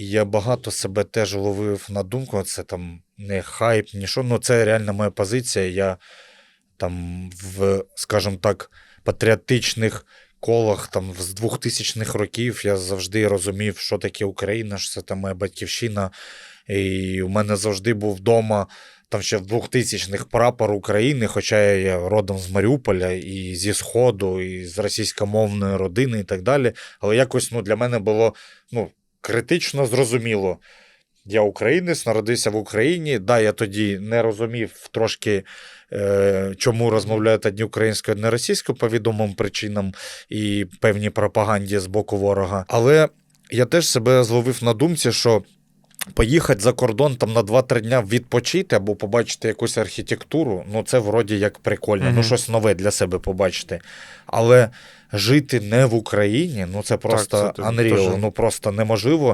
І я багато себе теж ловив на думку, це там не хайп, ні що. Ну, це реально моя позиція. Я там в, скажімо так, патріотичних колах там з 2000-х років я завжди розумів, що таке Україна, що це там моя батьківщина. І у мене завжди був вдома там ще в 2000-х прапор України, хоча я родом з Маріуполя і зі Сходу, і з російськомовної родини, і так далі. Але якось ну, для мене було ну, критично зрозуміло. Я українець, народився в Україні. Да, я тоді не розумів трошки, е, чому розмовляють одні українською, одні російською по відомим причинам і певній пропаганді з боку ворога. Але я теж себе зловив на думці, що поїхати за кордон там на 2-3 дня відпочити або побачити якусь архітектуру, ну це вроді як прикольно, Мгм. ну щось нове для себе побачити. Але жити не в Україні, ну це просто це unreal, ну просто неможливо.